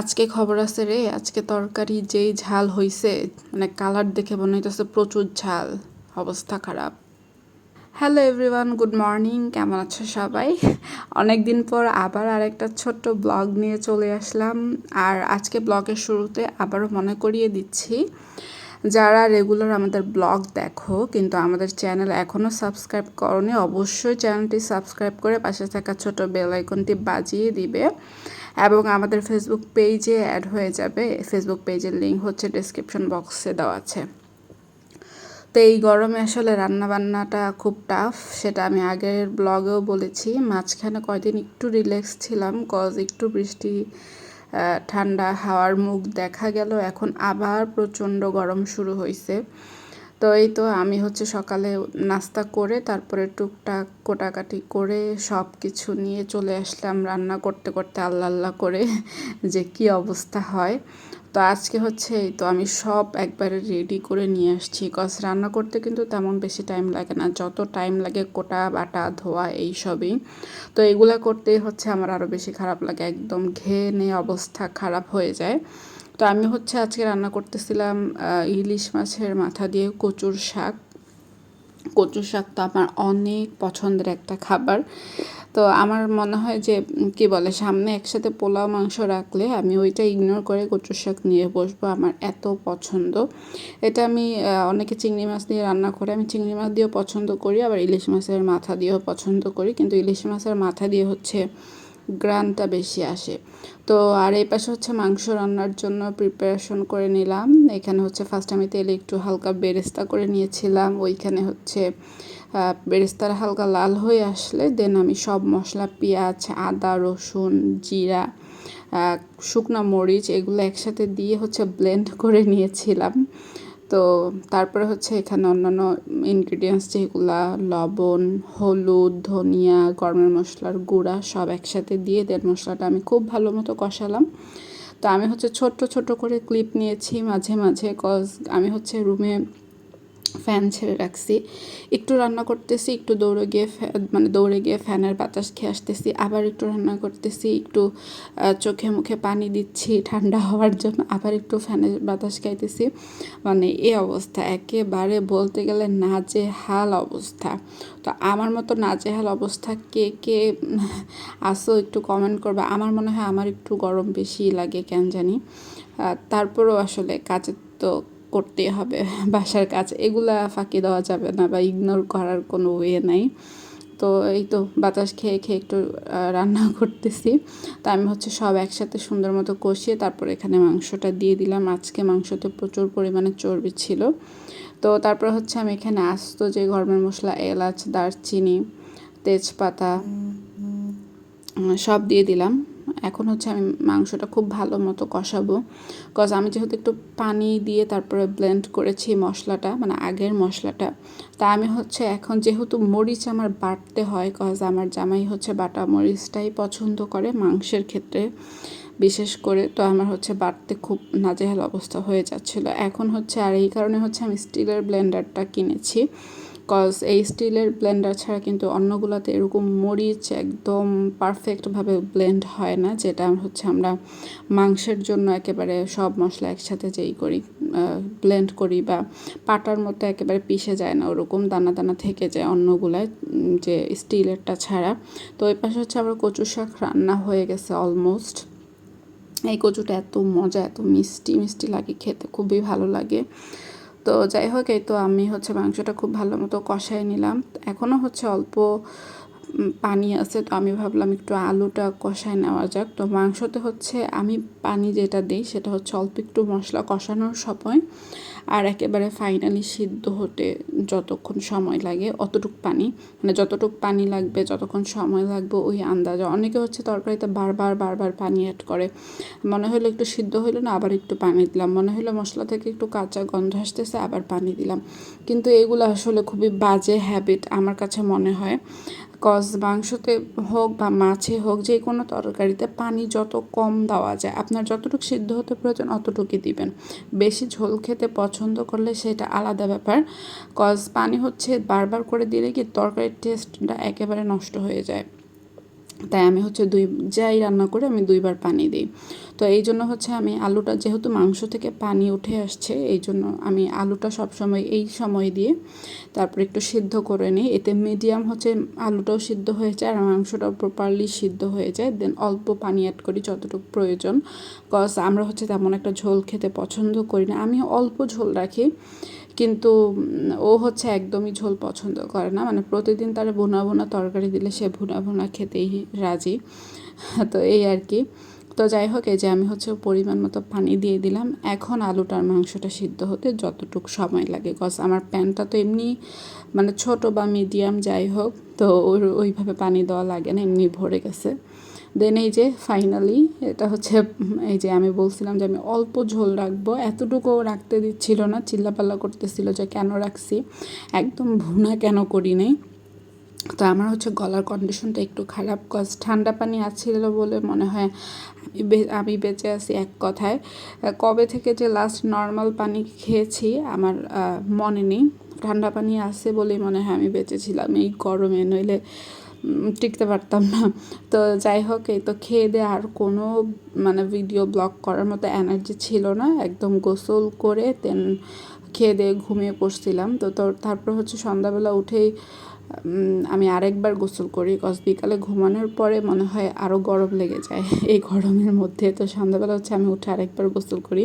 আজকে খবর আছে রে, আজকে তরকারি যেই ঝাল হইছে মানে কালার দেখে মনে হইতেছে প্রচুর ঝাল, অবস্থা খারাপ। হ্যালো এভরিওয়ান গুড মর্নিং কেমন আছো সবাই? অনেক দিন পর আবার আরেকটা ছোট্ট ব্লগ নিয়ে চলে আসলাম, আর আজকে ব্লগের শুরুতে আবারও মনে করিয়ে দিচ্ছি, যারা রেগুলার আমাদের ব্লগ দেখো, কিন্তু আমাদের চ্যানেল এখনও সাবস্ক্রাইব করনি, অবশ্যই চ্যানেলটি সাবস্ক্রাইব করে পাশে থাকা ছোট বেল আইকনটি বাজিয়ে দিবে। এবং আমাদের ফেসবুক পেজে অ্যাড হয়ে যাবে। ফেসবুক পেজের লিঙ্ক হচ্ছে ডিসক্রিপশন বক্সে দেওয়া আছে। তো এই গরমে আসলে রান্নাবান্নাটা খুব টাফ সেটা আমি আগের ব্লগেও বলেছি। মাঝখানে কয়দিন একটু রিল্যাক্স ছিলাম কজ একটু বৃষ্টি ঠান্ডা, হাওয়ার মুখ দেখা গেল। এখন আবার প্রচণ্ড গরম শুরু হয়েছে তো এই তো আমি হচ্ছে সকালে নাস্তা করে তারপরে টুকটাক কোটাকাটি করে সব কিছু নিয়ে চলে আসলাম রান্না করতে করতে আল্লাহ আল্লাহ করে যে কি অবস্থা হয়। তো আজকে হচ্ছে এই তো আমি সব একবারে রেডি করে নিয়ে আসছি। কজ রান্না করতে কিন্তু তেমন বেশি টাইম লাগে না। যত টাইম লাগে কোটা, বাটা, ধোয়া এই সবই তো এগুলা করতেই হচ্ছে আমার আরও বেশি খারাপ লাগে। একদম ঘেয়ে অবস্থা খারাপ হয়ে যায়। তো আমি হচ্ছে আজকে রান্না করতেছিলাম ইলিশ মাছের মাথা দিয়ে কচুর শাক। কচুর শাক তো আমার অনেক পছন্দের একটা খাবার। তো আমার মনে হয় যে, কি বলে, সামনে একসাথে পোলাও, মাংস রাখলে আমি ওইটা ইগনোর করে কচুর শাক নিয়ে বসবো আমার এত পছন্দ। এটা আমি অনেকে চিংড়ি মাছ দিয়ে রান্না করে, আমি চিংড়ি মাছ দিয়েও পছন্দ করি, আবার ইলিশ মাছের মাথা দিয়েও পছন্দ করি। কিন্তু ইলিশ মাছের মাথা দিয়ে হচ্ছে গ্রানটা বেশি আসে। তো আর এই পাশে হচ্ছে মাংস রান্নার জন্য প্রিপারেশন করে নিলাম। এখানে হচ্ছে ফার্স্ট আমি তেলে একটু হালকা বেরেস্তা করে নিয়েছিলাম। ওইখানে হচ্ছে বেরেস্তার হালকা লাল হয়ে আসলে দেন আমি সব মশলা, পেঁয়াজ, আদা, রসুন, জিরা শুকনা মরিচ এগুলো একসাথে দিয়ে হচ্ছে ব্লেন্ড করে নিয়েছিলাম। তো তারপরে হচ্ছে এখানে অন্যান্য ইনগ্রিডিয়েন্টস যেগুলা, লবণ, হলুদ, ধনিয়া, গরমের মশলার গুঁড়া সব একসাথে দিয়ে দেন মশলাটা আমি খুব ভালো মতো কষালাম। তো আমি হচ্ছে ছোট্ট ছোট করে ক্লিপ নিয়েছি মাঝে মাঝে কজ আমি হচ্ছে রুমে ফ্যান ছেড়ে রাখছি। একটু রান্না করতেছি, একটু দৌড়ে গিয়ে মানে দৌড়ে গিয়ে ফ্যানের বাতাস খেয়ে আসতেছি। আবার একটু রান্না করতেছি, একটু চোখে মুখে পানি দিচ্ছি ঠান্ডা হওয়ার জন্য, আবার একটু ফ্যানের বাতাস খাইতেছি। মানে এই অবস্থা, একেবারে বলতে গেলে নাজে হাল অবস্থা। তো আমার মতো নাজে হাল অবস্থা কে কে আসো একটু কমেন্ট করবে। আমার মনে হয় আমার একটু গরম বেশি লাগে, কেন জানি। তারপরেও আসলে কাজের তো করতে হবে বাসার কাজ। এগুলা ফাঁকি দেওয়া যাবে না বা ইগনোর করার কোনো ওয়ে নাই। তো এই তো বাতাস খেয়ে খেয়ে একটু রান্না করতেছি। তো আমি হচ্ছে সব একসাথে সুন্দর মতো কষিয়ে তারপর এখানে মাংসটা দিয়ে দিলাম। আজকে মাংসতে প্রচুর পরিমাণে চর্বি ছিল। তো তারপর হচ্ছে আমি এখানে আস্ত যে গরমের মশলা এলাচ দারচিনি তেজপাতা সব দিয়ে দিলাম। এখন হচ্ছে আমি মাংসটা খুব ভালো মতো কষাবো। কজ আমি যেহেতু একটু পানি দিয়ে তারপরে ব্লেন্ড করেছি মশলাটা মানে আগের মশলাটা, তা আমি হচ্ছে এখন যেহেতু মরিচ আমার বাটতে হয় কজ আমার জামাই হচ্ছে বাটা মরিচটাই পছন্দ করে মাংসের ক্ষেত্রে বিশেষ করে, তো আমার হচ্ছে বাটতে খুব নাজেহাল অবস্থা হয়ে যাচ্ছিল। এখন হচ্ছে আর এই কারণে হচ্ছে আমি স্টিলের ব্লেন্ডারটা কিনেছি। কজ এই স্টিলের ব্লেন্ডার ছাড়া কিন্তু অন্যগুলোতে এরকম মরিচ একদম পারফেক্টভাবে ব্লেন্ড হয় না, যেটা হচ্ছে আমরা মাংসের জন্য একেবারে সব মশলা একসাথে যেই করি ব্লেন্ড করি বা পাটার মতো একেবারে পিষে যায় না, ওরকম দানা দানা থেকে যায় অন্যগুলায় যে স্টিলেরটা ছাড়া। তো ওই পাশে হচ্ছে আবার কচু শাক রান্না হয়ে গেছে অলমোস্ট। এই কচুটা এত মজা, এত মিষ্টি মিষ্টি লাগে খেতে, খুবই ভালো লাগে। তো যাই হোক, এই তো আমি হচ্ছে মাংসটা খুব ভালো মতো কষাই নিলাম। এখনও হচ্ছে অল্প পানি আছে, তো আমি ভাবলাম একটু আলুটা কষায় নেওয়া যাক। তো মাংসতে হচ্ছে আমি পানি যেটা দিই সেটা হচ্ছে অল্প একটু মশলা কষানোর সময় আর একেবারে ফাইনালি সিদ্ধ হতে যতক্ষণ সময় লাগে অতটুক পানি। মানে যতটুক পানি লাগবে, যতক্ষণ সময় লাগবে ওই আন্দাজে। অনেকে হচ্ছে তরকারিতে বারবার বারবার পানি অ্যাড করে। মনে হলো একটু সিদ্ধ হইল না, আবার একটু পানি দিলাম। মনে হলো মশলা থেকে একটু কাঁচা গন্ধ আসতেছে, আবার পানি দিলাম। কিন্তু এগুলো আসলে খুবই বাজে হ্যাবিট আমার কাছে মনে হয়। কজ মাংসতে হোক বা মাছে হোক, যে কোনো তরকারিতে পানি যত কম দেওয়া যায়, আপনার যতটুকু সিদ্ধ হতে প্রয়োজন অতটুকুই দিবেন। বেশি ঝোল খেতে পছন্দ করলে সেটা আলাদা ব্যাপার। কজ পানি হচ্ছে বারবার করে দিলে কি তরকারির টেস্টটা একেবারে নষ্ট হয়ে যায়। তাই আমি হচ্ছে দুই, যাই রান্না করে আমি দুইবার পানি দিই। তো এই জন্য হচ্ছে আমি আলুটা যেহেতু মাংস থেকে পানি উঠে আসছে এই জন্য আমি আলুটা সবসময় এই সময় দিয়ে তারপর একটু সিদ্ধ করে নিই। এতে মিডিয়াম হচ্ছে আলুটাও সিদ্ধ হয়ে যায় আর মাংসটাও প্রপারলি সিদ্ধ হয়ে যায়। দেন অল্প পানি অ্যাড করি যতটুকু প্রয়োজন। কজ আমরা হচ্ছে তেমন একটা ঝোল খেতে পছন্দ করি না। আমি অল্প ঝোল রাখি। কিন্তু ও হচ্ছে একদমই ঝোল পছন্দ করে না। মানে প্রতিদিন তার ভুনা ভুনা তরকারি দিলে সে ভুনা ভুনা খেতেই রাজি। তো এই আর কি। তো যাই হোক, এই যে আমি হচ্ছে পরিমাণ মতো পানি দিয়ে দিলাম। এখন আলুটার মাংসটা সিদ্ধ হতে যতটুকু সময় লাগে। কজ আমার প্যানটা তো এমনি মানে ছোট বা মিডিয়াম যাই হোক, তো ওইভাবে পানি দেওয়া লাগে না, এমনি ভরে গেছে। দেন এই যে ফাইনালি এটা হচ্ছে, এই যে আমি বলছিলাম যে আমি অল্প ঝোল রাখব এতটুকু রাখতে দিচ্ছিল না, চিল্লাপাল্লা করতেছিল যে কেন রাখছি, একদম ভুনা কেন করি নাই। তো আমার হচ্ছে গলার কন্ডিশনটা একটু খারাপ কজ ঠান্ডা পানি আছিল বলে মনে হয় আমি আমি বেঁচে আছি এক কথায়। কবে থেকে যে লাস্ট নর্মাল পানি খেয়েছি আমার মনে নেই। ঠান্ডা পানি আছে বলেই মনে হয় আমি বেঁচেছিলাম এই গরমে, নইলে টিকতে পারতাম না। তো যাই হোক, এই তো খেয়ে দিয়ে আর কোনো মানে ভিডিও ব্লগ করার মতো এনার্জি ছিল না। একদম গোসল করে দেন খেয়ে দিয়ে ঘুমিয়ে পড়ছিলাম। তো তোর, তারপর হচ্ছে সন্ধ্যাবেলা উঠেই আমি আরেকবার গোসল করি। কজ বিকালে ঘুমানোর পরে মনে হয় আরও গরম লেগে যায় এই গরমের মধ্যে। তো সন্ধ্যাবেলা হচ্ছে আমি উঠে আরেকবার গোসল করি।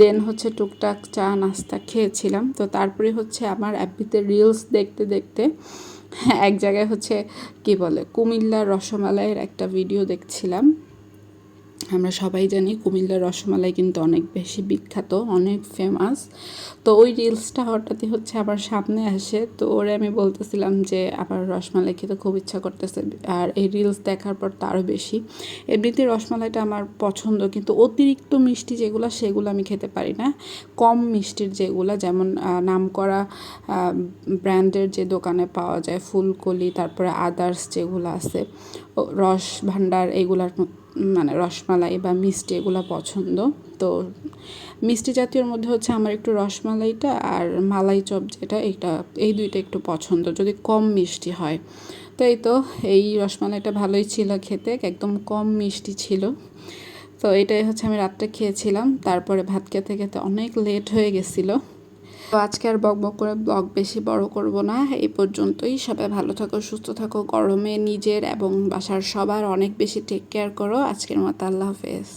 দেন হচ্ছে টুকটাক চা, নাস্তা খেয়েছিলাম। তো তারপরে হচ্ছে আমার অ্যাপিতে রিলস দেখতে দেখতে এক জায়গায় হচ্ছে কি বলে কুমিল্লার রসমালাইয়ের একটা ভিডিও দেখছিলাম। আমরা সবাই জানি কুমিল্লার রসমালাই কিন্তু অনেক বেশি বিখ্যাত, অনেক ফেমাস তো ওই রিলসটা হঠাৎই হচ্ছে আবার সামনে আসে। তো ওরে আমি বলতেছিলাম যে আবার রসমালাই খেতে খুব ইচ্ছা করতেছে। আর এই রিলস দেখার পর তো আরও বেশি। এমনিতে রসমালাইটা আমার পছন্দ, কিন্তু অতিরিক্ত মিষ্টি যেগুলো, সেগুলো আমি খেতে পারি না। কম মিষ্টির যেগুলো, যেমন নাম করা ব্র্যান্ডের যে দোকানে পাওয়া যায়, ফুলকলি, তারপরে আদার্স যেগুলো আছে রস ভাণ্ডার, এগুলার মানে রসমালাই বা মিষ্টি এগুলো পছন্দ। তো মিষ্টি জাতীয়র মধ্যে হচ্ছে আমার একটু রসমালাইটা আর মালাই চপ যেটা, এটা, এই দুইটা একটু পছন্দ, যদি কম মিষ্টি হয়। তো এই তো, এই রসমালাইটা ভালোই ছিল খেতে, একদম কম মিষ্টি ছিল। তো এটাই হচ্ছে আমি রাত্রে খেয়েছিলাম, তারপরে ভাত খেতে খেতে অনেক লেট হয়ে গেছিল। তো আজকে আর বক বক করে ব্লগ বেশি বড় করব না। এই পর্যন্তই। সবাই ভালো থাকো, সুস্থ থাকো, গরমে নিজের এবং বাসার সবার অনেক বেশি টেক কেয়ার করো। আজকের মতো আল্লাহ হাফেজ।